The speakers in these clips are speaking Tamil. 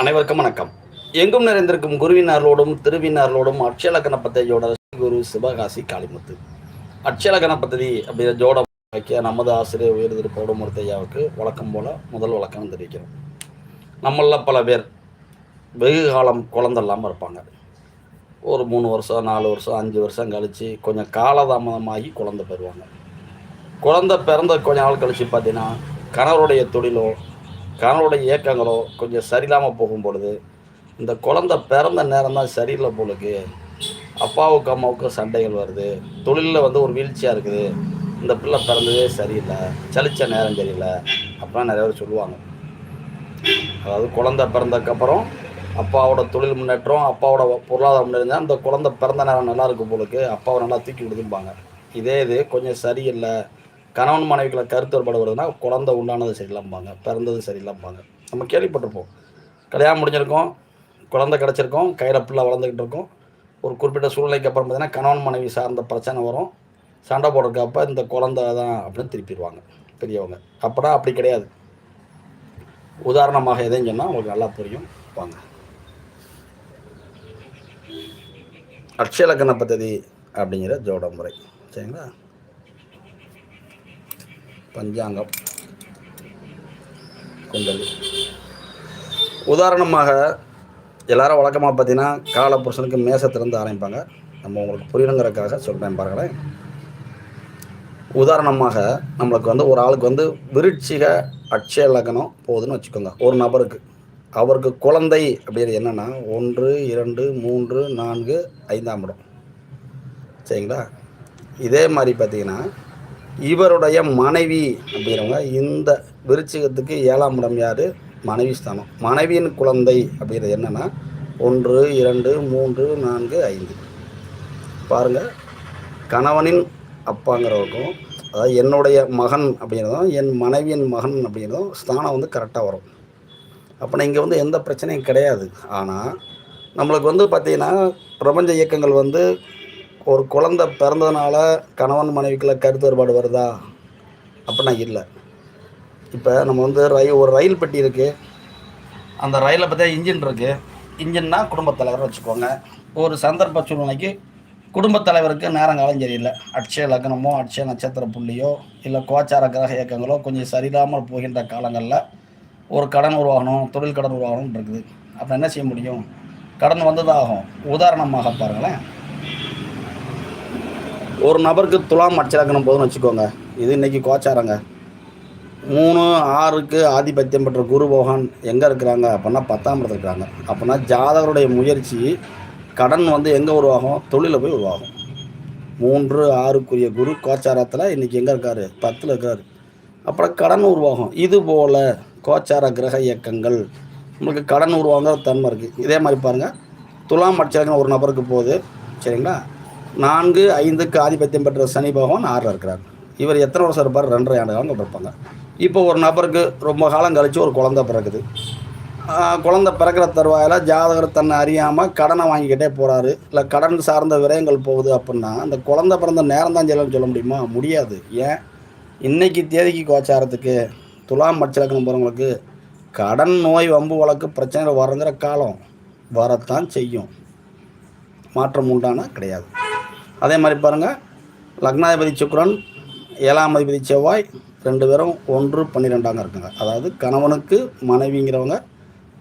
அனைவருக்கும் வணக்கம். எங்கும் நிறைந்திருக்கும் குருவினார்களோடும் திருவினார்களோடும் அட்சல கணபதியோட குரு சிவகாசி காளிமுத்து. அட்சல கணபதி அப்படிங்கிற ஜோட வைக்க நமது ஆசிரியர் உயர் திரு வழக்கம் போல முதல் வழக்கம் தெரிவிக்கிறோம். நம்மளில் பல பேர் வெகு காலம் குழந்த இல்லாமல் இருப்பாங்க. ஒரு மூணு வருஷம் நாலு வருஷம் அஞ்சு வருஷம் கழித்து கொஞ்சம் காலதாமதமாகி குழந்தை பெறுவாங்க. குழந்தை பிறந்த கொஞ்ச நாள் கழித்து பார்த்தீங்கன்னா கணவருடைய தொழிலோ கணவருடைய இயக்கங்களோ கொஞ்சம் சரியில்லாமல் போகும் பொழுது இந்த குழந்தை பிறந்த நேரம் தான் சரியில்லை போலுக்கு அப்பாவுக்கு அம்மாவுக்கும் சண்டைகள் வருது. தொழிலில் வந்து ஒரு வீழ்ச்சியாக இருக்குது. இந்த பிள்ளை பிறந்ததே சரியில்லை. சலிச்ச நேரம் சரியில்லை அப்படிலாம் நிறைய பேர் சொல்லுவாங்க. அதாவது குழந்தை பிறந்ததுக்கப்புறம் அப்பாவோட தொழில் முன்னேற்றம் அப்பாவோட பொருளாதார முன்னேற்றம் அந்த குழந்தை பிறந்த நேரம் நல்லா இருக்கும் போலுக்கு அப்பாவை நல்லா தூக்கி விடுதும்பாங்க. இதே இது கொஞ்சம் சரியில்லை. கணவன் மனைவிகளை கருத்து வேறுபாடு வருதுன்னா குழந்தை உண்டானது சரியில்லாம்பாங்க பிறந்தது சரியில்லாம்பாங்க. நம்ம கேள்விப்பட்டிருப்போம். கல்யாணம் முடிஞ்சிருக்கோம் குழந்தை கிடச்சிருக்கோம் கையில் பிள்ளை வளர்ந்துக்கிட்டு இருக்கோம். ஒரு குறிப்பிட்ட சூழ்நிலைக்கு அப்புறம் பார்த்தீங்கன்னா கணவன் மனைவி சார்ந்த பிரச்சனை வரும். சண்டை போடுறக்கப்ப இந்த குழந்தை தான் அப்படின்னு திருப்பிடுவாங்க பெரியவங்க. அப்படின்னா அப்படி கிடையாது. உதாரணமாக எதையும் சொன்னால் உங்களுக்கு நல்லா புரியும். வாங்க. அட்சயலக்கண பദ്ധதி அப்படிங்கிற ஜோட முறை. சரிங்களா? பஞ்சாங்கம். குண்டலி உதாரணமாக எல்லாரும் வழக்கமாக பார்த்தீங்கன்னா காலப்புருஷனுக்கு மேசத்திலிருந்து ஆரம்பிப்பாங்க. நம்ம உங்களுக்கு புரியணுங்கிறதுக்காக சொல்கிறேன் பாருங்களேன். உதாரணமாக நம்மளுக்கு வந்து ஒரு ஆளுக்கு வந்து விருட்சிக அட்சய லக்னம் போகுதுன்னு வச்சுக்கோங்க. ஒரு நபருக்கு. அவருக்கு குழந்தை அப்படிங்கிறது என்னென்னா ஒன்று இரண்டு மூன்று நான்கு ஐந்தாம் இடம். சரிங்களா? இதே மாதிரி பார்த்தீங்கன்னா இவருடைய மனைவி அப்படிங்கிறவங்க இந்த விருச்சிகத்துக்கு ஏழாம் இடம் யார்? மனைவி ஸ்தானம். மனைவியின் குழந்தை அப்படிங்கிறது என்னென்னா ஒன்று இரண்டு மூன்று நான்கு ஐந்து. பாருங்கள் கணவனின் அப்பாங்கிறவருக்கும் அதாவது என்னுடைய மகன் அப்படிங்கிறதும் என் மனைவியின் மகன் அப்படிங்கிறதும் ஸ்தானம் வந்து கரெக்டாக வரும். அப்போ இங்கே வந்து எந்த பிரச்சனையும் கிடையாது. ஆனால் நம்மளுக்கு வந்து பார்த்திங்கன்னா பிரபஞ்ச இயக்கங்கள் வந்து ஒரு குழந்தை பிறந்ததுனால கணவன் மனைவிக்குள்ள கருத்து வேறுபாடு வருதா? அப்படின்னா இல்லை. இப்போ நம்ம வந்து ரயில் ஒரு ரயில் பெட்டி இருக்குது அந்த ரயிலில் பார்த்தா இன்ஜின் இருக்குது இன்ஜின்னா குடும்பத் தலைவர் வச்சுக்கோங்க. ஒரு சந்தர்ப்ப சூழ்நிலைக்கு குடும்பத் தலைவருக்கு நேரங்காலம் சரியில்லை. அட்சய லக்னமோ அட்சய நட்சத்திர புள்ளியோ இல்லை கோச்சார கிரக இயக்கங்களோ கொஞ்சம் சரியில்லாமல் போகின்ற காலங்களில் ஒரு கடன் உருவாகணும் தொழில் கடன் உருவாகணும் இருக்குது. அப்போ என்ன செய்ய முடியும்? கடன் வந்ததாகும். உதாரணமாக பாருங்களேன். ஒரு நபருக்கு துலாம் அட்சலக்கணம் போதுன்னு வச்சுக்கோங்க. இது இன்றைக்கி கோச்சாரங்க. மூணு ஆறுக்கு ஆதிபத்தியம் பெற்ற குரு பகவான் எங்கே இருக்கிறாங்க? அப்படின்னா பத்தாம் இடத்துல இருக்கிறாங்க. அப்படின்னா ஜாதகருடைய முயற்சி கடன் வந்து எங்கே உருவாகும்? தொழிலில் போய் உருவாகும். மூன்று ஆறுக்குரிய குரு கோச்சாரத்தில் இன்றைக்கி எங்கே இருக்கார்? பத்தில் இருக்கார். அப்புறம் கடன் உருவாகும். இது போல் கோச்சார கிரக இயக்கங்கள். உங்களுக்கு கடன் உருவாங்கிற தன்மை இருக்குது இதே மாதிரி பாருங்கள் துலாம் அட்சலக்கணம் ஒரு நபருக்கு போகுது. சரிங்களா? நான்கு ஐந்துக்கு ஆதிபத்தியம் பெற்ற சனி பகவான் ஆறில் இருக்கிறார். இவர் எத்தனை வருஷம் இருப்பார்? ரெண்டரை ஆண்டு காலம் இருப்பாங்க இப்போ ஒரு நபருக்கு ரொம்ப காலம் கழித்து ஒரு குழந்த பிறக்குது. குழந்த பிறக்கிற தருவாயில் ஜாதகர் தன்னை அறியாமல் கடனை வாங்கிக்கிட்டே போகிறாரு இல்லை கடன் சார்ந்த விரயங்கள் போகுது அப்படின்னா அந்த குழந்த பிறந்த நேரம் தான் சொல்லணும்னு சொல்ல முடியுமா? முடியாது. ஏன்? இன்றைக்கி தேதிக்கு கோச்சாரத்துக்கு துலாம் மச்சலக்கணம் போகிறவங்களுக்கு கடன் நோய் வம்பு வழக்கு பிரச்சனைகள் வரங்கிற காலம் வரத்தான் செய்யும். மாற்றம் உண்டானா கிடையாது. அதே மாதிரி பாருங்கள் லக்னாதிபதி சுக்கிரன் ஏழாம் அதிபதி செவ்வாய் ரெண்டு பேரும் ஒன்று பன்னிரெண்டாங்க இருக்காங்க. அதாவது கணவனுக்கு மனைவிங்கிறவங்க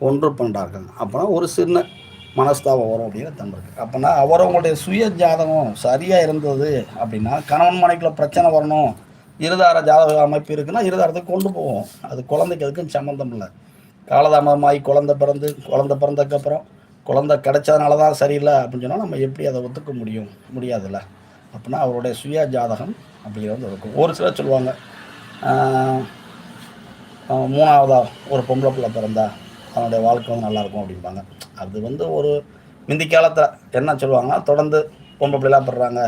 ஒன்று பன்னெண்டாக இருக்காங்க அப்போனா ஒரு சின்ன மனஸ்தாபம் வரும் அப்படிங்கிற தன்மை இருக்குது அப்போனா அவரவங்களுடைய சுய ஜாதகம் சரியாக இருந்தது அப்படின்னா கணவன் மனைவிக்குள்ள பிரச்சனை வரணும். இருதார ஜாதக அமைப்பு இருக்குன்னா இருதாரத்துக்கு கொண்டு போவோம். அது குழந்தைக்கு அதுக்கும் சம்மந்தம் இல்லை. காலதாமதமாகி குழந்தை பிறந்து குழந்தை பிறந்ததுக்கப்புறம் குழந்தை கிடைச்சதுனால தான் சரியில்லை அப்படின்னு சொன்னால் நம்ம எப்படி அதை ஒத்துக்க முடியும்? முடியாதுல்ல. அப்படின்னா அவருடைய சுய ஜாதகம் அப்படிங்கிறது இருக்கும். ஒரு சிலர் சொல்லுவாங்க மூணாவதாக மூணாவதா ஒரு பொம்பளை பிள்ளை பிறந்தா அவனுடைய வாழ்க்கை வந்து நல்லாயிருக்கும் அப்படிம்பாங்க. அது வந்து ஒரு முந்தி காலத்தில் என்ன சொல்லுவாங்கன்னா தொடர்ந்து பொம்பளை பிள்ளைலாம் படுறாங்க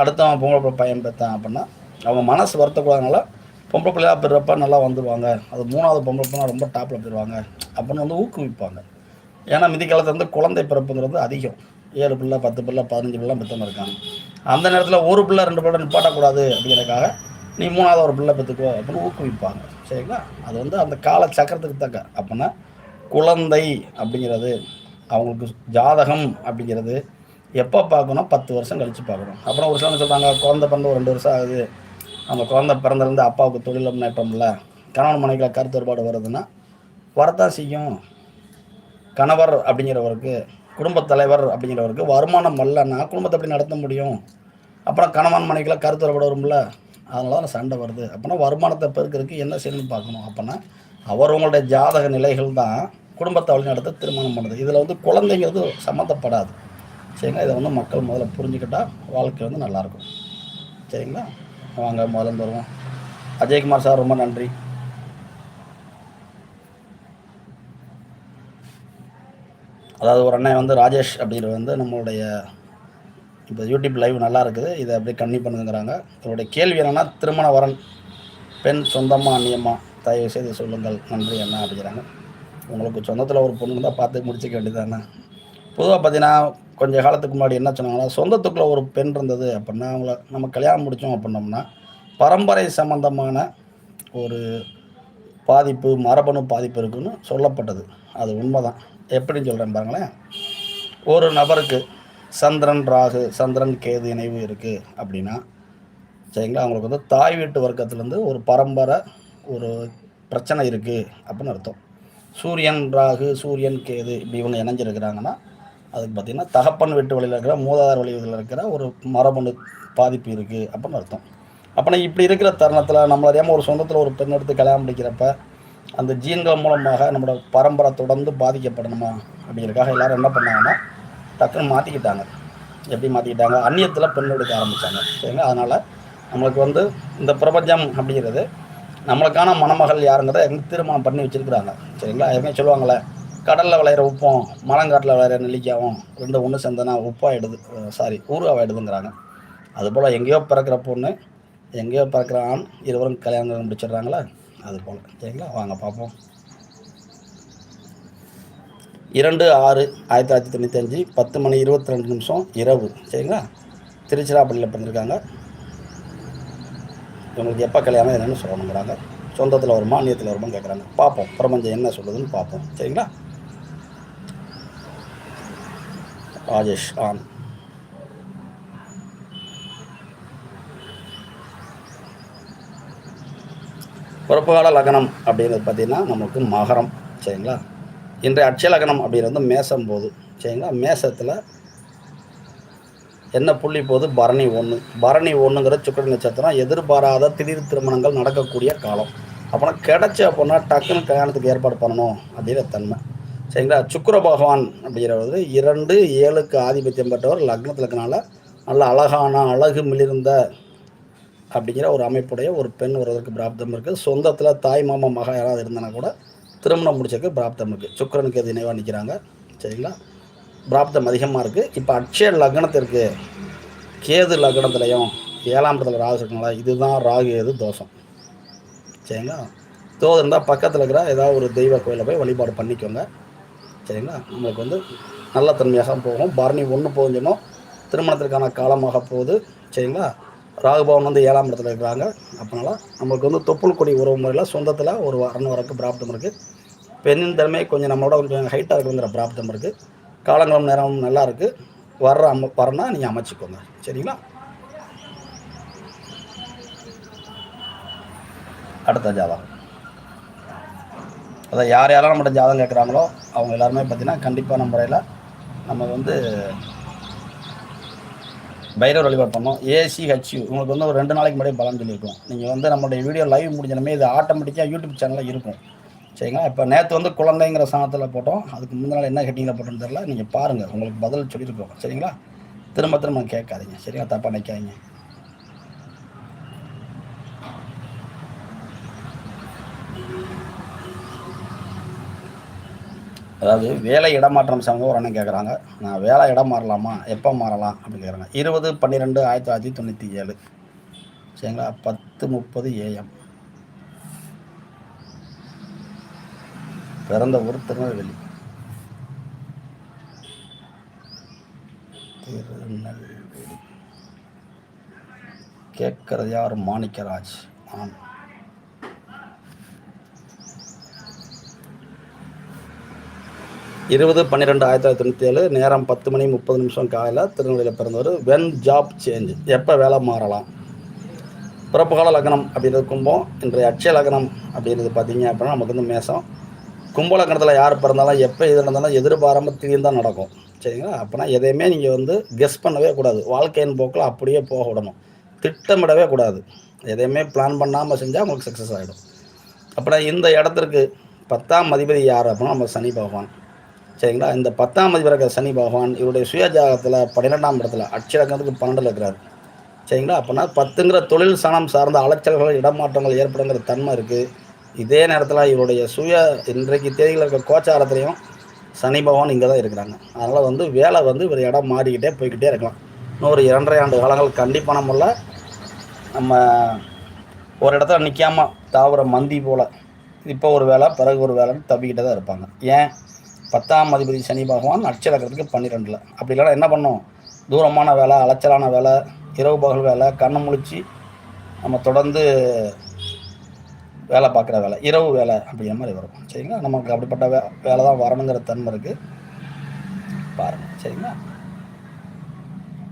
அடுத்தவன் பொம்பளை பிள்ளை பையன் பெற்றான் அப்படின்னா அவங்க மனசு வருத்தக்கூடாதனால பொம்பளை பிள்ளையாக பெறப்ப நல்லா வந்துடுவாங்க அது மூணாவது பொம்பளை பிள்ளை ரொம்ப டாப்பில் போயிடுவாங்க அப்படின்னு வந்து ஊக்குவிப்பாங்க. ஏன்னா மிதி காலத்தில் வந்து குழந்தை பிறப்புங்கிறது அதிகம். ஏழு பிள்ளை பத்து பிள்ளை பதினஞ்சு பிள்ளை பெற்றவங்க இருக்காங்க. அந்த நேரத்தில் ஒரு பிள்ளை ரெண்டு பிள்ளை நிப்பாட்டக்கூடாது அப்படிங்கிறதுக்காக நீ மூணாவது ஒரு பிள்ளை பெற்றுக்கோ அப்படின்னு ஊக்குவிப்பாங்க. சரிங்களா? அது வந்து அந்த கால சக்கரத்துக்கு தக்க. அப்படின்னா குழந்தை அப்படிங்கிறது அவங்களுக்கு ஜாதகம் அப்படிங்கிறது எப்போ பார்க்கணும்? பத்து வருஷம் கழித்து பார்க்கணும். அப்புறம் ஒரு சிலர் சொல்கிறாங்க குழந்தை பிறந்து ஒரு ரெண்டு வருஷம் ஆகுது. அந்த குழந்தை பிறந்திருந்து அப்பாவுக்கு தொழில் முன்னேற்றம் இல்லை கணவன் மனைவிகளை கருத்து வேறுபாடு வருதுன்னா வரத்தான் செய்யும். கணவர் அப்படிங்கிறவருக்கு குடும்பத் தலைவர் அப்படிங்கிறவருக்கு வருமானம் வரலன்னா குடும்பத்தை எப்படி நடத்த முடியும்? அப்புறம் கணவன் மனைவிகளை கருத்து வரப்பட வரும்ல. அதனால தான் சண்டை வருது. அப்படின்னா வருமானத்தை பெருக்கிறதுக்கு என்ன செய்யணும்னு பார்க்கணும்? அப்படின்னா அவர் உங்களுடைய ஜாதக நிலைகள் தான் குடும்பத்தை வழி நடத்த திருமணம் பண்ணுது. இதில் வந்து குழந்தைங்கிறது சம்மந்தப்படாது. சரிங்களா? இதை வந்து மக்கள் முதல்ல புரிஞ்சுக்கிட்டால் வாழ்க்கை வந்து நல்லாயிருக்கும் சரிங்களா? வாங்க முதல்ல வருவோம். அஜய்குமார் சார் ரொம்ப நன்றி. அதாவது ஒரு அண்ணன் வந்து ராஜேஷ் அப்படிங்கிறது வந்து நம்மளுடைய இப்போ யூடியூப் லைவ் நல்லா இருக்குது. இதை அப்படியே கண்ணி பண்ணுங்கிறாங்க. இவருடைய கேள்வி என்னென்னா திருமண வரன் பெண் சொந்தமாக அந்நியமாக தயவு செய்து சொல்லுங்கள். நன்றி என்ன அப்படிங்கிறாங்க. உங்களுக்கு சொந்தத்தில் ஒரு பொண்ணு தான் பார்த்து முடிச்சிக்க வேண்டியதானே பொதுவாக பார்த்தீங்கன்னா கொஞ்சம் காலத்துக்கு முன்னாடி என்ன சொன்னாங்கன்னா சொந்தத்துக்குள்ளே ஒரு பெண் இருந்தது அப்படின்னா அவங்கள நம்ம கல்யாணம் முடித்தோம் அப்படின்னோம்னா பரம்பரை சம்பந்தமான ஒரு பாதிப்பு மரபணு பாதிப்பு இருக்குன்னு சொல்லப்பட்டது. அது உண்மைதான். எப்படின்னு சொல்கிறேன் பாருங்களேன்? ஒரு நபருக்கு சந்திரன் ராகு சந்திரன் கேது இணைவு இருக்குது அப்படின்னா சரிங்களா? அவங்களுக்கு வந்து தாய் வீட்டு வர்க்கத்துலேருந்து ஒரு பரம்பரை ஒரு பிரச்சனை இருக்குது அப்படின்னு அர்த்தம். சூரியன் ராகு சூரியன் கேது இப்படி இவங்க இணைஞ்சிருக்கிறாங்கன்னா அதுக்கு பார்த்திங்கன்னா தகப்பன் வீட்டு வழியில் இருக்கிற மூதாதார வழியில் இருக்கிற ஒரு மரபணு பாதிப்பு இருக்குது அப்படின்னு அர்த்தம். அப்போ இப்படி இருக்கிற தருணத்தில் நம்மளறியாமல் ஒரு சொந்தத்தில் ஒரு பெண் எடுத்து கல்யாணம் முடிக்கிறப்ப அந்த ஜீன்கள் மூலமாக நம்மளோட பரம்பரை தொடர்ந்து பாதிக்கப்படணுமா அப்படிங்கிறதுக்காக எல்லோரும் என்ன பண்ணாங்கன்னா டக்குன்னு மாற்றிக்கிட்டாங்க எப்படி மாற்றிக்கிட்டாங்க அந்நியத்தில் பெண் எடுக்க ஆரம்பித்தாங்க சரிங்களா? அதனால் நம்மளுக்கு வந்து இந்த பிரபஞ்சம் அப்படிங்கிறது நம்மளுக்கான மணமகள் யாருங்கிறத எங்கே திருமணம் பண்ணி வச்சுருக்குறாங்க. சரிங்களா? எதுவுமே சொல்லுவாங்களே கடலில் விளையிற உப்பும் மலங்காட்டில் விளையிற நெல்லிக்காவும் ரெண்டு ஒன்று சேர்ந்தனா உப்பாகிடுது சாரி ஊறுகாவாயிடுதுங்கிறாங்க அதுபோல் எங்கேயோ பிறக்கிற பொண்ணு எங்கேயோ பிறக்கிற ஆண் இருவரும் கல்யாணம் முடிச்சிடுறாங்களா? அது போல். சரிங்களா? வாங்க பார்ப்போம். இரண்டு ஆறு ஆயிரத்தி தொள்ளாயிரத்தி தொண்ணூத்தஞ்சு பத்து மணி இருபத்தி ரெண்டு நிமிஷம் இரவு. சரிங்களா? திருச்சிராப்பள்ளியில் பிறந்திருக்காங்க. இவங்களுக்கு எப்போ கல்யாணம் என்னென்னு சொல்லணுங்கிறாங்க. சொந்தத்தில் வருமா அந்நியத்தில் வருமா கேட்குறாங்க பார்ப்போம். பிரபஞ்சம் என்ன சொல்லுதுன்னு பார்ப்போம். சரிங்களா? ராஜேஷ் ஆன் பிறப்புகால லக்னம் அப்படிங்கிறது பார்த்திங்கன்னா நமக்கு மகரம் சரிங்களா? இன்றைய அட்சய லக்னம் அப்படிங்கிறது மேசம் போது சரிங்களா? மேசத்தில் என்ன புள்ளி போது பரணி ஒன்று பரணி ஒன்றுங்கிற சுக்கர நட்சத்திரம் எதிர்பாராத திடீர் திருமணங்கள் நடக்கக்கூடிய காலம். அப்போனா கிடச்சி அப்படின்னா டக்குன்னு கல்யாணத்துக்கு ஏற்பாடு பண்ணணும் அப்படிங்கிற தன்மை. சரிங்களா? சுக்கர பகவான் அப்படிங்கிறது இரண்டு ஏழுக்கு ஆதிபத்தியம் பெற்றவர் லக்னத்தில் இருக்கனால நல்ல அழகான அழகு மிளிர்ந்த அப்படிங்கிற ஒரு அமைப்புடைய ஒரு பெண் வருவதற்கு பிராப்தம் இருக்குது சொந்தத்தில் தாய் மாமா மகா யாராவது இருந்தானா கூட திருமணம் முடிச்சதுக்கு பிராப்தம் இருக்குது சுக்கரனுக்கு அது இணைவாக நிற்கிறாங்க சரிங்களா? பிராப்தம் அதிகமாக இருக்குது இப்போ அட்சய லக்னத்திற்கு கேது லக்னத்துலையும் ஏழாம் இடத்துல ராகு இருக்குங்களா? இதுதான் ராகு எது தோஷம். சரிங்களா? தோது இருந்தால் பக்கத்தில் இருக்கிற ஏதாவது ஒரு தெய்வ கோயிலில் போய் வழிபாடு பண்ணிக்கோங்க. சரிங்களா? நம்மளுக்கு வந்து நல்ல தன்மையாக போகும். பரணி ஒன்று போகணும் திருமணத்திற்கான காலமாக போகுது. சரிங்களா? ராகுபவன் வந்து ஏழாம் இடத்துல இருக்கிறாங்க. அப்படினால நம்மளுக்கு வந்து தொப்புள் கொடி உறவு முறையில் சொந்தத்தில் ஒரு வரணும் வரக்கு பிராப்தம் இருக்குது பெண்ணின் திறமை கொஞ்சம் நம்மளோட கொஞ்சம் ஹைட்டாக இருக்குங்கிற பிராப்தம் இருக்குது காலங்களும் நேரமும் நல்லா இருக்குது வர்ற அம வரனா நீங்கள் அமைச்சிக்கோங்க. சரிங்களா? அடுத்த ஜாதகம். அதான் யார் யாரெல்லாம் நம்மகிட்ட ஜாதகம் கேட்குறாங்களோ அவங்க எல்லாருமே பார்த்திங்கன்னா கண்டிப்பான முறையில் நம்ம வந்து பைரவர் வழிபாடு பண்ணோம். ஏசி ஹெச்யூ உங்களுக்கு வந்து ஒரு ரெண்டு நாளைக்கு முன்னாடி பலன் சொல்லியிருக்கோம். நீங்கள் வந்து நம்மளுடைய வீடியோ லைவ் முடிஞ்சனமே இது ஆட்டோமேட்டிக்காக யூடியூப் சேனலில் இருக்கும். சரிங்களா? இப்போ நேற்று வந்து குழந்தைங்கிற சாணத்தில் போட்டோம். அதுக்கு முந்தின நாள் என்ன ஹெட்டிங்கில் போட்டோன்னு தெரில நீங்கள் பாருங்கள் உங்களுக்கு பதில் சொல்லியிருக்கோம். சரிங்களா? திரும்ப திரும்ப கேட்காதீங்க. சரிங்களா? தப்பாக நினைக்காதீங்க. அதாவது வேலை இடமாற்றம் சமூகம் ஒரு அண்ணன் கேட்குறாங்க நான் வேலை இடம் மாறலாமா? எப்போ மாறலாம்? அப்படின்னு கேட்குறாங்க இருபது பன்னிரெண்டு ஆயிரத்தி தொள்ளாயிரத்தி தொண்ணூற்றி ஏழு. சரிங்களா? பத்து முப்பது ஏஎம் பிறந்த ஊர் திருநெல்வேலி. திருநெல்வேலி. கேட்கறது யார்? மாணிக்கராஜ். ஆம். இருபது பன்னிரெண்டு ஆயிரத்தி தொள்ளாயிரத்தி தொண்ணூற்றி ஏழு நேரம் பத்து மணி முப்பது நிமிஷம் காலையில் திருநெல்வேலியில் பிறந்தவர் வென் ஜாப் சேஞ்ச் எப்போ வேலை மாறலாம்? பிறப்புகால லக்னம் அப்படின்றது கும்பம் இன்றைய அட்சய லக்னம் அப்படின்றது பார்த்தீங்க அப்படின்னா நமக்கு வந்து மேசம். கும்ப லக்னத்தில் யார் பிறந்தாலும் எப்போ எது நடந்தாலும் எதிர்பாராமல் திடீர்னு தான் நடக்கும். சரிங்களா? அப்போனா எதையுமே நீங்கள் வந்து கெஸ் பண்ணவே கூடாது. வாழ்க்கையின் போக்கில் அப்படியே போக விடணும். திட்டமிடவே கூடாது. எதையுமே பிளான் பண்ணாமல் செஞ்சால் உங்களுக்கு சக்ஸஸ் ஆகிடும் அப்படின்னா இந்த இடத்திற்கு பத்தாம் அதிபதி யார் அப்படின்னா நம்ம சனி பகவான். சரிங்களா? இந்த பத்தாம் அதிபர் இருக்கிற சனி பகவான் இவருடைய சுயஜாகத்தில் பன்னிரெண்டாம் இடத்துல அட்சரக்கத்துக்கு பன்னெண்டில் இருக்கிறார். சரிங்களா? அப்படின்னா பத்துங்கிற தொழில் சனம் சார்ந்த அலைச்சல்கள் இடமாற்றங்கள் ஏற்படுங்கிற தன்மை இருக்குது இதே நேரத்தில் இவருடைய சுய இன்றைக்கு தேதியில் இருக்க கோச்சாரத்துலேயும் சனி பகவான் இங்கே தான் இருக்கிறாங்க. அதனால் வந்து வேலை வந்து இவர் இடம் மாறிக்கிட்டே போய்கிட்டே இருக்கலாம். இன்னொரு இரண்டரை ஆண்டு காலங்கள் கண்டிப்பான நம்மள நம்ம ஒரு இடத்துல நிற்காம தாவர மந்தி போல் இப்போ ஒரு வேலை பிறகு ஒரு வேலைன்னு தப்பிக்கிட்டே தான் இருப்பாங்க. ஏன்? பத்தாம் அதிபதி சனி பகவான் நட்சத்திரத்துக்கு பன்னிரெண்டில். அப்படி இல்லைனா என்ன பண்ணும்? தூரமான வேலை அலைச்சலான வேலை இரவு பகல் வேலை கண்ணை முழிச்சு நம்ம தொடர்ந்து வேலை பார்க்குற வேலை இரவு வேலை அப்படிங்கிற மாதிரி வரும். சரிங்களா? நமக்கு அப்படிப்பட்ட வே வேலை தான் வரணுங்கிற தன்மை இருக்குது பாருங்கள் சரிங்களா?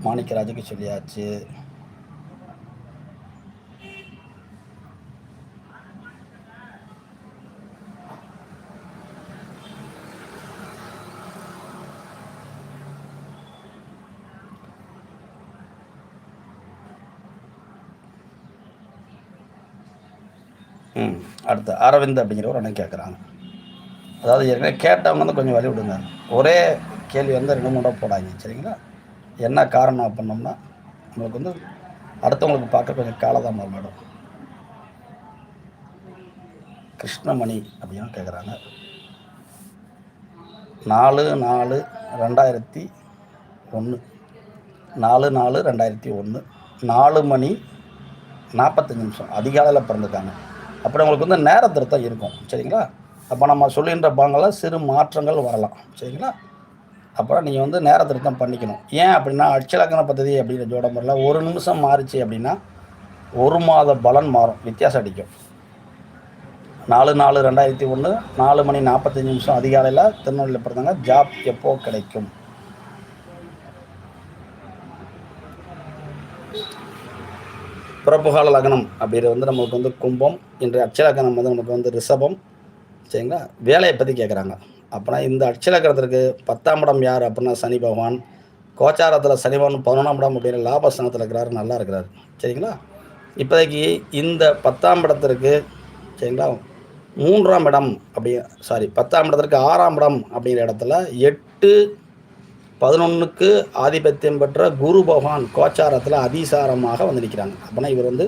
மாணிக்கராஜுக்கு சொல்லியாச்சு. அடுத்து அரவிந்த் அப்படிங்கிற ஒரு அண்ணன் கேட்குறாங்க அதாவது ஏற்கனவே கேட்டவங்க வந்து கொஞ்சம் வழி விடுங்க ஒரே கேள்வி வந்து ரெண்டு மூணு போடாங்க சரிங்களா? என்ன காரணம் பண்ணோம்னா நம்மளுக்கு வந்து அடுத்தவங்களுக்கு பார்க்க கொஞ்சம் காலதாமதம் மேடம் கிருஷ்ணமணி அப்படின்னு கேட்குறாங்க நாலு நாலு ரெண்டாயிரத்தி ஒன்று நாலு நாலு ரெண்டாயிரத்தி ஒன்று நாலு மணி நாற்பத்தஞ்சு நிமிஷம். அதிகாலையில் பிறந்திருக்காங்க அப்படி உங்களுக்கு வந்து நேரத்திருத்தம் இருக்கும். சரிங்களா? அப்போ நம்ம சொல்லுகின்ற பாங்கில் சிறு மாற்றங்கள் வரலாம். சரிங்களா? அப்புறம் நீங்கள் வந்து நேர திருத்தம் பண்ணிக்கணும். ஏன் அப்படின்னா அட்சலக்கண பദ്ധதி அப்படிங்கிற ஜோட முறையில் ஒரு நிமிஷம் மாறிச்சு அப்படின்னா ஒரு மாத பலன் மாறும். வித்தியாசம் அடிக்கும். நாலு நாலு ரெண்டாயிரத்தி ஒன்று நாலு மணி நாற்பத்தஞ்சு நிமிஷம் அதிகாலையில் திருநெல்வேலியில் பிறந்தாங்க ஜாப் எப்போ கிடைக்கும்? பிறப்புகால லக்னம் அப்படிங்கிறது வந்து நமக்கு வந்து கும்பம் இன்று அட்சலக்கணம் வந்து நமக்கு வந்து ரிஷபம் சரிங்களா? வேலையை பற்றி கேட்குறாங்க அப்படின்னா இந்த அட்சலக்கணத்திற்கு பத்தாம் இடம் யார் அப்படின்னா சனி பகவான். கோச்சாரத்தில் சனி பகவான் பதினொன்றாம் இடம் அப்படிங்கிற லாபஸ்தானத்தில் இருக்கிறாரு நல்லா இருக்கிறார் சரிங்களா? இப்போதைக்கு இந்த பத்தாம் இடத்திற்கு சரிங்களா? மூன்றாம் இடம் அப்படி சாரி பத்தாம் இடத்திற்கு ஆறாம் இடம் அப்படிங்கிற இடத்துல எட்டு பதினொன்றுக்கு ஆதிபத்தியம் பெற்ற குரு பகவான் கோச்சாரத்தில் அதிசாரமாக வந்து நிற்கிறாங்க அப்படின்னா இவர் வந்து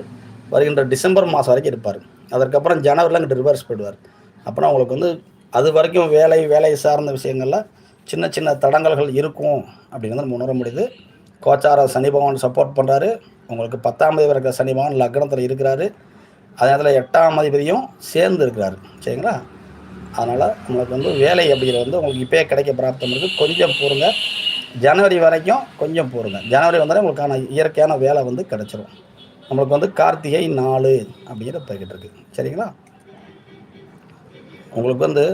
வருகின்ற டிசம்பர் மாதம் வரைக்கும் இருப்பார். அதற்கப்புறம் ஜனவரியில் அங்கிட்டு ரிவர்ஸ் போயிடுவார். அப்படின்னா உங்களுக்கு வந்து அது வரைக்கும் வேலை வேலை சார்ந்த விஷயங்களில் சின்ன சின்ன தடங்கல்கள் இருக்கும் அப்படிங்கிறது நம்ம உணர முடியுது. கோச்சார சனி பகவான் சப்போர்ட் பண்ணுறாரு உங்களுக்கு பத்தாம் தேதி இருக்கிற சனி பகவான் லக்னத்தில் இருக்கிறாரு. அதே நேரத்தில் எட்டாம் அதிபதியும் சேர்ந்து இருக்கிறாரு. சரிங்களா? அதனால் உங்களுக்கு வந்து வேலை அப்படிங்கிறது வந்து உங்களுக்கு இப்போயே கிடைக்க பிராப்தம் இருக்குது கொஞ்சம் பொறுங்க. ஜனவரி வரைக்கும் கொஞ்சம் பொறுங்க ஜனவரி வந்தாலே உங்களுக்கான இயற்கையான வேலை வந்து கிடச்சிரும். நம்மளுக்கு வந்து கார்த்திகை நாலு அப்படிங்கிற போய்கிட்டு இருக்கு. சரிங்களா? உங்களுக்கு வந்து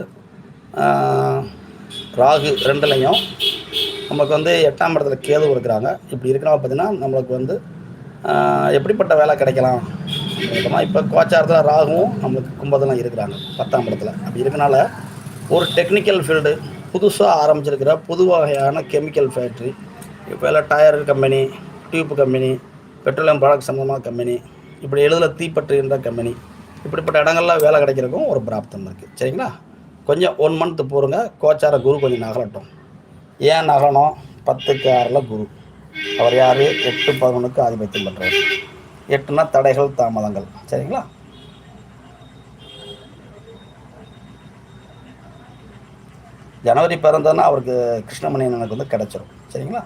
ராகு ரெண்டுலையும் நமக்கு வந்து எட்டாம் இடத்துல கேது இருக்கிறாங்க இப்படி இருக்கிறவங்க பார்த்தீங்கன்னா நம்மளுக்கு வந்து எப்படிப்பட்ட வேலை கிடைக்கலாம்? இப்போ கோச்சாரத்தில் ராகுவும் நம்மளுக்கு கும்பதெல்லாம் இருக்கிறாங்க. பத்தாம் இடத்துல. அப்படி இருக்கனால ஒரு டெக்னிக்கல் ஃபீல்டு புதுசாக ஆரம்பிச்சிருக்கிற புது வகையான கெமிக்கல் ஃபேக்ட்ரி இப்போ எல்லாம் tyre company tube company petroleum product சம்மந்தமாக கம்பெனி இப்படி எழுதில் தீப்பற்றுகின்ற கம்பெனி இப்படிப்பட்ட இடங்கள்லாம் வேலை கிடைக்கிறதுக்கும் ஒரு பிராப்தம் இருக்குது சரிங்களா? கொஞ்சம் ஒன் மந்த்து போருங்க. கோச்சார குரு கொஞ்சம் நகரட்டும். ஏன் நகரணும்? பத்துக்கு ஆறில் குரு. அவர் யார்? எட்டு பதினொன்றுக்கு ஆதிபத்தியம் பண்ணுறாரு எட்டுனா தடைகள் தாமதங்கள். சரிங்களா? ஜனவரி பிறந்ததுன்னா அவருக்கு கிருஷ்ணமணி எனக்கு வந்து கிடச்சிரும். சரிங்களா?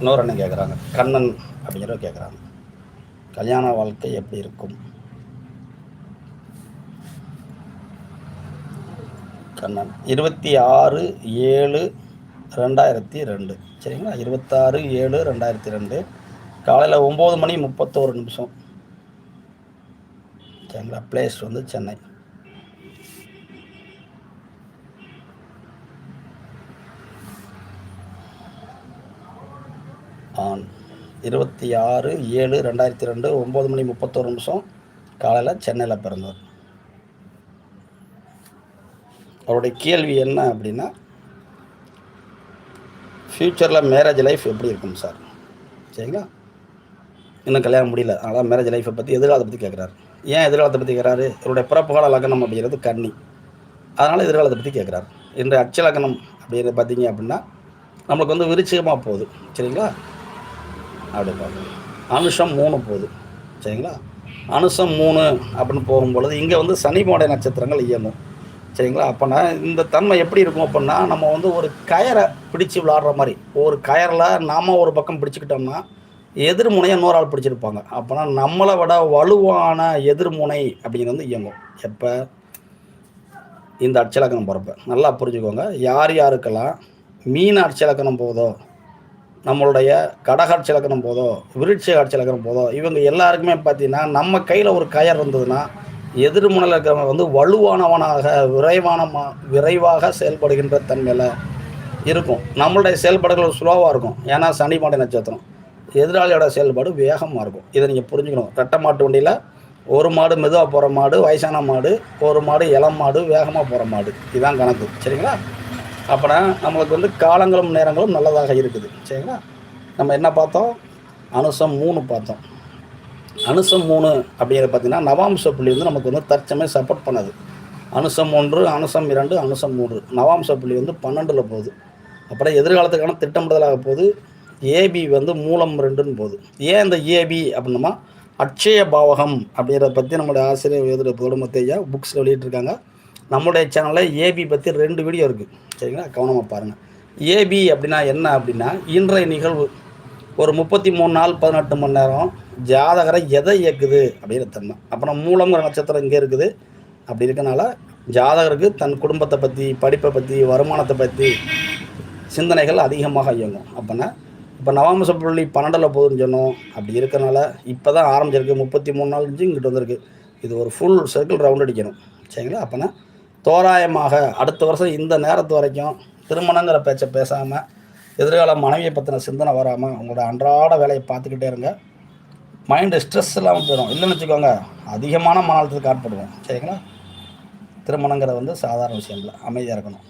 இன்னொரு அண்ணன் கேட்குறாங்க கண்ணன் அப்படிங்கிற கேட்குறாங்க கல்யாண வாழ்க்கை எப்படி இருக்கும்? கண்ணன். இருபத்தி ஆறு ஏழு ரெண்டாயிரத்தி ரெண்டு. சரிங்களா? இருபத்தாறு ஏழு ரெண்டாயிரத்தி ரெண்டு. காலையில் ஒம்பது மணி முப்பத்தோரு நிமிஷம். சரிங்களா? பிளேஸ் வந்து சென்னை. ஆன். இருபத்தி ஆறு ஏழு ரெண்டாயிரத்தி ரெண்டு ஒம்பது மணி முப்பத்தோரு நிமிஷம். காலையில் சென்னையில் பிறந்தார். அவருடைய கேள்வி என்ன அப்படின்னா ஃப்யூச்சரில் மேரேஜ் லைஃப் எப்படி இருக்கும் சார் சரிங்களா? இன்னும் கல்யாணம் முடியல. அதனால் மேரேஜ் லைஃப்பை பற்றி எதிர்காலத்தை பற்றி கேட்குறாரு ஏன் எதிர்காலத்தை பற்றி கேட்குறாரு இவருடைய பிறப்புகால லக்னம் அப்படிங்கிறது கன்னி அதனால் எதிர்காலத்தை பற்றி கேட்குறாரு இன்று அச்ச லக்னம் அப்படிங்கிறது பார்த்தீங்க அப்படின்னா நம்மளுக்கு வந்து விருச்சிகமாக போகுது. சரிங்களா? அப்படி பார்க்கணும் அனுஷம் மூணு போகுது. சரிங்களா? அனுஷம் மூணு அப்படின்னு போகும்பொழுது இங்கே வந்து சனிமோடைய நட்சத்திரங்கள் இயங்கும். சரிங்களா? அப்போனா இந்த தன்மை எப்படி இருக்கும் அப்படின்னா நம்ம வந்து ஒரு கயரை பிடிச்சி விளாடுற மாதிரி. ஒரு கயரில் நாம் ஒரு பக்கம் பிடிச்சிக்கிட்டோம்னா எதிர்முனையை இன்னொரு ஆள் பிடிச்சிருப்பாங்க. அப்போனா நம்மளை விட வலுவான எதிர்முனை அப்படிங்கிறது வந்து இயங்கும். எப்போ? இந்த அட்சலக்கணம் போகிறப்ப நல்லா புரிஞ்சுக்கோங்க. யார் யாருக்கெல்லாம் மீன் அட்சலக்கணம் போதோ நம்மளுடைய கடக அட்சலக்கணம் போதோ விருட்ச அட்சலக்கணம் போதோ இவங்க எல்லாருக்குமே பார்த்தீங்கன்னா நம்ம கையில் ஒரு கயர் இருந்ததுன்னா எதிர்முனையில் இருக்கிறவங்க வந்து வலுவானவனாக விரைவான விரைவாக செயல்படுகின்ற தன்மையில் இருக்கும். நம்மளுடைய செயல்பாடுகள் ஸ்லோவாக இருக்கும். ஏன்னா சனி மாட நட்சத்திரம். எதிராளியோட செயல்பாடு வேகமாக இருக்கும். இதை நீங்கள் புரிஞ்சுக்கணும். ரெட்டை மாட்டு வண்டியில் ஒரு மாடு மெதுவாக போகிற மாடு வயசான மாடு ஒரு மாடு இளம் மாடு வேகமாக போகிற மாடு. இதுதான் கணக்கு. சரிங்களா? அப்போனா நம்மளுக்கு வந்து காலங்களும் நேரங்களும் நல்லதாக இருக்குது. சரிங்களா? நம்ம என்ன பார்த்தோம்? அனுசம் மூணு பார்த்தோம். அனுசம் மூணு அப்படிங்கிறது பார்த்தீங்கன்னா நவாம்ச புள்ளி வந்து நமக்கு வந்து தற்சமயம் சப்போர்ட் பண்ணுது. அனுசம் ஒன்று அனுசம் இரண்டு அனுசம் மூன்று. நவாம்ச புள்ளி வந்து பன்னெண்டில் போகுது. அப்புறம் எதிர்காலத்துக்கான திட்டமிடுதலாக போகுது. ஏபி வந்து மூலம் ரெண்டுன்னு போகுது. ஏன் இந்த ஏபி அப்படின்னமா அட்சய பாவகம் அப்படிங்கிறத பற்றி நம்மளுடைய ஆசிரியர் எழுதுகிற பொதுமத்தையா புக்ஸில் வெளியிட்டிருக்காங்க. நம்மளுடைய சேனலில் ஏபி பற்றி ரெண்டு வீடியோ இருக்குது சரிங்களா? கவனமாக பாருங்கள் ஏபி அப்படின்னா என்ன அப்படின்னா இன்றைய நிகழ்வு ஒரு முப்பத்தி மூணு நாள் பதினெட்டு மணி நேரம். ஜாதகரை எதை இயக்குது அப்படிங்கிற தன்மை. அப்புறம் மூலங்கிற நட்சத்திரம் இங்கே இருக்குது. அப்படி இருக்கனால ஜாதகருக்கு தன் குடும்பத்தை பற்றி படிப்பை பற்றி வருமானத்தை பற்றி சிந்தனைகள் அதிகமாக இயங்கும். அப்போனா இப்போ நவாம்ச புள்ளி பன்னெண்டில் போகுதுன்னு சொன்னோம். அப்படி இருக்கிறனால இப்போ தான் ஆரம்பிச்சிருக்கு. முப்பத்தி மூணு நாள் இருந்து இங்கிட்டு வந்திருக்கு. இது ஒரு ஃபுல் சர்க்கிள் ரவுண்ட் அடிக்கணும். சரிங்களா? அப்போனா தோராயமாக அடுத்த வருஷம் இந்த நேரத்து வரைக்கும் திருமணங்கிற பேச்சை பேசாமல் எதிர்கால மனைவியை பற்றின சிந்தனை வராமல் உங்களோட அன்றாட வேலையை பார்த்துக்கிட்டே இருங்க. மைண்டு ஸ்ட்ரெஸ் இல்லாமல் போயிடும். இல்லைன்னு வச்சுக்கோங்க அதிகமான மன அழுத்தத்துக்கு ஆட்படுவோம். சரிங்களா? திருமணங்கிறது வந்து சாதாரண விஷயம் இல்லை அமைதியாக இருக்கணும்.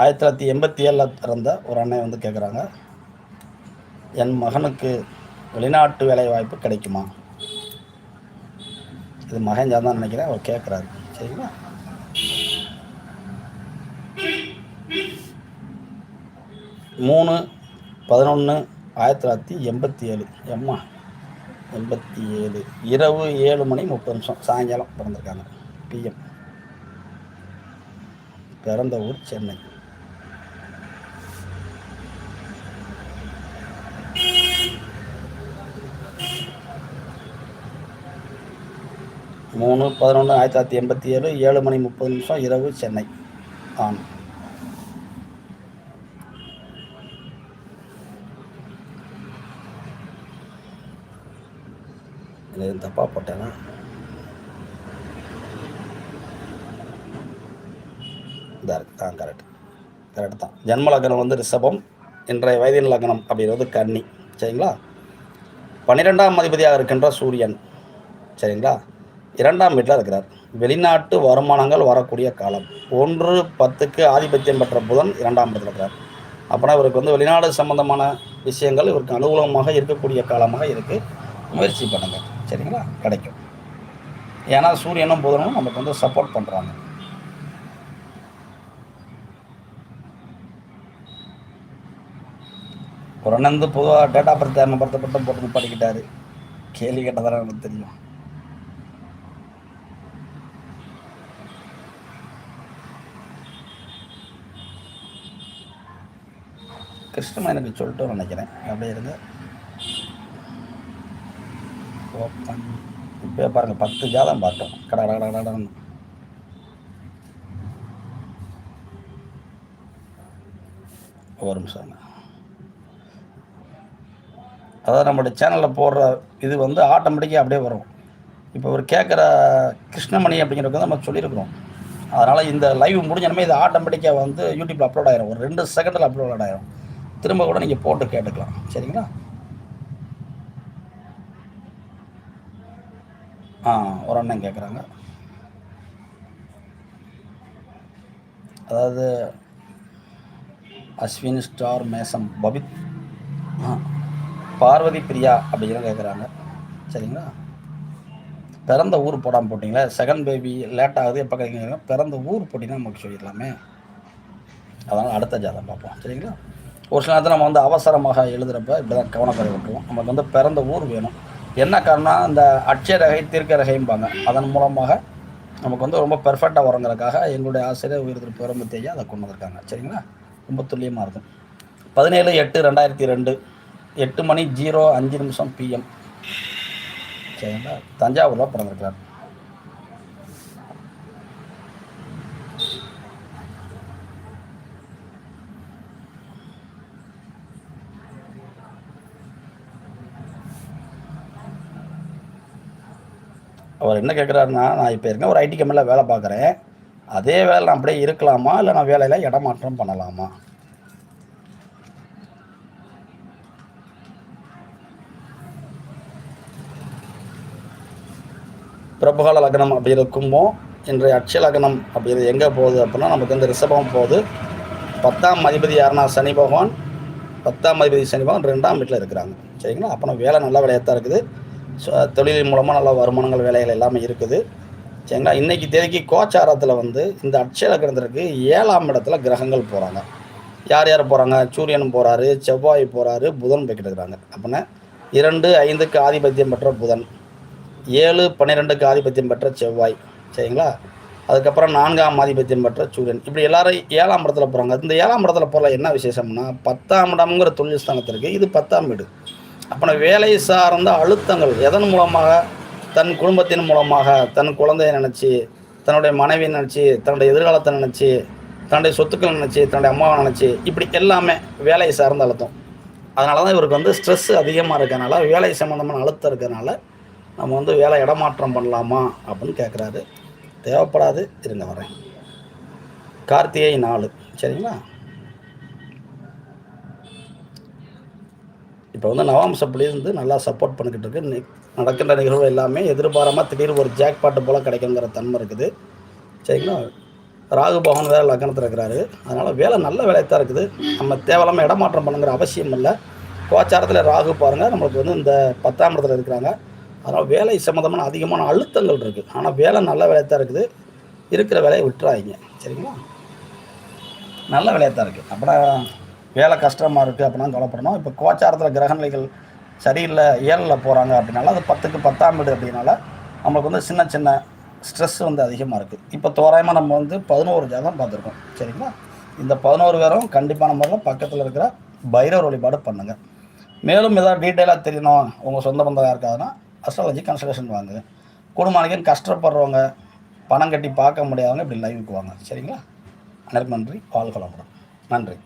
ஆயிரத்தி தொள்ளாயிரத்தி எண்பத்தி ஏழில் பிறந்த ஒரு அண்ணன் வந்து கேட்குறாங்க என் மகனுக்கு வெளிநாட்டு வேலை வாய்ப்பு கிடைக்குமா? இது மகன் தான் நினைக்கிறேன் அவர் கேட்குறாரு. சரிங்களா? மூணு பதினொன்று ஆயிரத்தி தொள்ளாயிரத்தி எண்பத்தி ஏழு. எம்மா எண்பத்தி ஏழு. இரவு ஏழு மணி முப்பது நிமிஷம். சாயங்காலம் பிறந்திருக்காங்க. பிஎம் பிறந்த ஊர் சென்னை. மூணு பதினொன்று ஆயிரத்தி தொள்ளாயிரத்தி எண்பத்தி ஏழு ஏழு மணி முப்பது நிமிஷம் இரவு சென்னை. ஆன் எதுவும் தப்பாக போட்டேன்னா இதாக ஆ கரெக்ட் கரெக்ட் தான். ஜென்ம லக்னம் வந்து ரிஷபம் இன்றைய வயதின் லக்னம் அப்படிங்கிறது கன்னி. சரிங்களா? பன்னிரெண்டாம் அதிபதியாக இருக்கின்ற சூரியன். சரிங்களா? இரண்டாம் வீட்டில் இருக்கிறார். வெளிநாட்டு வருமானங்கள் வரக்கூடிய காலம். ஒன்று பத்துக்கு ஆதிபத்தியம் பெற்ற புதன் இரண்டாம் இடத்துல இருக்கிறார். அப்போனா இவருக்கு வந்து வெளிநாடு சம்மந்தமான விஷயங்கள் இவருக்கு அனுகூலமாக இருக்கக்கூடிய காலமாக இருக்குது முயற்சி பண்ணுங்கள் சரிங்களா? கிடைக்கும். ஏன்னா சூரியனும் புதனும் நமக்கு வந்து சப்போர்ட் பண்ணுறாங்க புறநந்து பொதுவாக டேட்டா பர்த் பர்த்தை பட்டம் போட்டு படிக்கிட்டாரு கேள்வி கேட்டதான எனக்கு தெரியும். கிருஷ்ணமா எனக்கு சொல்லிட்டோம்னு நினைக்கிறேன். அப்படியே இருந்து ஓப்பன். இப்போ பாருங்கள் பத்து ஜாதம் பார்த்தோம். கடா கடா ஒரு நிமிஷம். அதாவது நம்மளுடைய சேனலில் போடுற இது வந்து ஆட்டோமேட்டிக்காக அப்படியே வரும். இப்போ ஒரு கேட்குற கிருஷ்ணமணி அப்படிங்கிறத நம்ம சொல்லியிருக்கிறோம். அதனால் இந்த லைவ் முடிஞ்சனமே இது ஆட்டோமேட்டிக்காக வந்து யூடியூப்பில் அப்லோட் ஆகிரும் ஒரு ரெண்டு செகண்டில் அப்லோட் ஆகிரும் திரும்ப கூட நீங்கள் போட்டு கேட்டுக்கலாம். சரிங்களா? ஆ ஒரு அண்ணன் கேட்குறாங்க அதாவது அஸ்வின் ஸ்டார் மேசம் பபித். ஆ பார்வதி பிரியா அப்படிங்கிற கேட்குறாங்க சரிங்களா? பிறந்த ஊர் போடாமல் போட்டிங்களே செகண்ட் பேபி லேட் ஆகுது எப்போ கேட்குறீங்க பிறந்த ஊர் போட்டிங்கன்னா நமக்கு சொல்லிடலாமே. அதனால் அடுத்த ஜாதகம் பார்ப்போம். சரிங்களா? ஒரு சில நேரத்தில் நம்ம வந்து அவசரமாக எழுதுகிறப்ப இப்படி தான் கவனக்குறை விட்டுருவோம் நமக்கு வந்து பிறந்த ஊர் வேணும். என்ன காரணம் இந்த அட்சய ரகை தீர்க்க ரகைம்பாங்க. அதன் மூலமாக நமக்கு வந்து ரொம்ப பெர்ஃபெக்டாக வரங்கிறதுக்காக எங்களுடைய ஆசிரியர் உயிர் திரு பெரும்பத்தி அதை கொண்டு வந்திருக்காங்க. சரிங்களா? ரொம்ப துல்லியமாக இருக்கும். பதினேழு எட்டு ரெண்டாயிரத்தி ரெண்டு எட்டு மணி ஜீரோ அஞ்சு நிமிஷம் பிஎம் சரிங்களா? தஞ்சாவூரில் பிறந்திருக்கிறார். அவர் என்ன கேட்குறாருன்னா நான் இப்போ இருக்கேன் ஒரு ஐடி கம்பெனியில் வேலை பார்க்குறேன். அதே வேலை நான் அப்படியே இருக்கலாமா? இல்லை நான் வேலையில் இடமாற்றம் பண்ணலாமா? பிரபகால லக்னம் அப்படி இருக்குமோ? இன்றைய அட்சய லக்னம் அப்படி எங்கே போகுது அப்படின்னா நமக்கு இந்த ரிஷபம் போகுது. பத்தாம் அதிபதி யாருன்னா? சனி பகவான். பத்தாம் அதிபதி சனி பகவான் ரெண்டாம் வீட்டில் இருக்கிறாங்க. சரிங்களா? அப்போ வேலை நல்ல வேலையாக தான் இருக்குது. தொழில் மூலமாக நல்ல வருமானங்கள் வேலைகள் எல்லாமே இருக்குது. சரிங்களா இன்றைக்கி தேதிக்கு கோச்சாரத்தில் வந்து இந்த அட்சய லக்னத்திற்கு ஏழாம் இடத்துல கிரகங்கள் போகிறாங்க யார் யார் போகிறாங்க சூரியன் போகிறாரு செவ்வாய் போகிறாரு புதன் போய்கிட்டு இருக்கிறாங்க. அப்படின்னா இரண்டு ஐந்துக்கு ஆதிபத்தியம் பெற்ற புதன் ஏழு பன்னிரெண்டுக்கு ஆதிபத்தியம் பெற்ற செவ்வாய். சரிங்களா? அதுக்கப்புறம் நான்காம் ஆதிபத்தியம் பெற்ற சூரியன். இப்படி எல்லாரும் ஏழாம் இடத்துல போகிறாங்க இந்த ஏழாம் இடத்துல போகிற என்ன விசேஷம்னா பத்தாம் இடம்ங்கிற தொழில் ஸ்தானத்திற்கு இது பத்தாம் வீடு. அப்போ வேலை சார்ந்த அழுத்தங்கள் எதன் மூலமாக? தன் குடும்பத்தின் மூலமாக தன் குழந்தையை நினச்சி தன்னுடைய மனைவியை நினச்சி தன்னுடைய எதிர்காலத்தை நினச்சி தன்னுடைய சொத்துக்கள் நினச்சி தன்னுடைய அம்மாவை நினச்சி இப்படி எல்லாமே வேலையை சார்ந்த அழுத்தம். அதனால தான் இவருக்கு வந்து ஸ்ட்ரெஸ் அதிகமாக இருக்கிறனால வேலை சம்மந்தமான அழுத்தம் இருக்கிறனால நம்ம வந்து வேலை இடமாற்றம் பண்ணலாமா அப்படின்னு கேட்குறாரு தேவைப்படாது இருங்க வரேன். கார்த்திகை நாலு சரிங்களா? இப்போ வந்து நவாம்சப்புலேருந்து நல்லா சப்போர்ட் பண்ணிக்கிட்டு இருக்கு நடக்கின்ற நிகழ்வு எல்லாமே எதிர்பாராமல் திடீர் ஒரு ஜாக் பாட்டு போல் கிடைக்குங்கிற தன்மை இருக்குது. சரிங்களா? ராகு பகவான் வேறு லக்னத்தில் இருக்கிறாரு. அதனால் வேலை நல்ல வேலையாக இருக்குது. நம்ம தேவையில்லாமல் இடமாற்றம் பண்ணுங்கிற அவசியம் இல்லை. கோச்சாரத்தில் ராகு பாருங்கள் நம்மளுக்கு வந்து இந்த பத்தாம் இடத்துல இருக்கிறாங்க. அதனால் வேலை சம்மந்தமான அதிகமான அழுத்தங்கள் இருக்குது ஆனால் வேலை நல்ல வேலையாக தான் இருக்குது. இருக்கிற வேலையை விட்டுறாதீங்க. சரிங்களா? நல்ல வேலையாக தான் இருக்குது அப்புறம் வேலை கஷ்டமாக இருக்குது அப்படின்னா கவலைப்படணும். இப்போ கோச்சாரத்தில் கிரகநிலைகள் சரியில்லை ஏழில் போகிறாங்க அப்படின்னால அது பத்துக்கு பத்தாம் வீடு அப்படின்னால நம்மளுக்கு வந்து சின்ன சின்ன ஸ்ட்ரெஸ் வந்து அதிகமாக இருக்குது இப்போ தோராயமாக நம்ம வந்து பதினோரு ஜாதகம் பார்த்துருக்கோம். சரிங்களா? இந்த பதினோரு பேரும் கண்டிப்பான முறையில் பக்கத்தில் இருக்கிற பைரவர் வழிபாடு பண்ணுங்கள் மேலும் ஏதாவது டீட்டெயிலாக தெரியணும் உங்கள் சொந்த பந்தமாக இருக்காதுன்னா அஸ்ட்ராலஜி கன்சல்டேஷன் வாங்க. குடும்பம் கஷ்டப்படுறவங்க பணம் கட்டி பார்க்க முடியாதவங்க இப்படி லைவுக்கு வாங்க. சரிங்களா? அனைவருக்கும் நன்றி. வாழ்கலாம் நன்றி.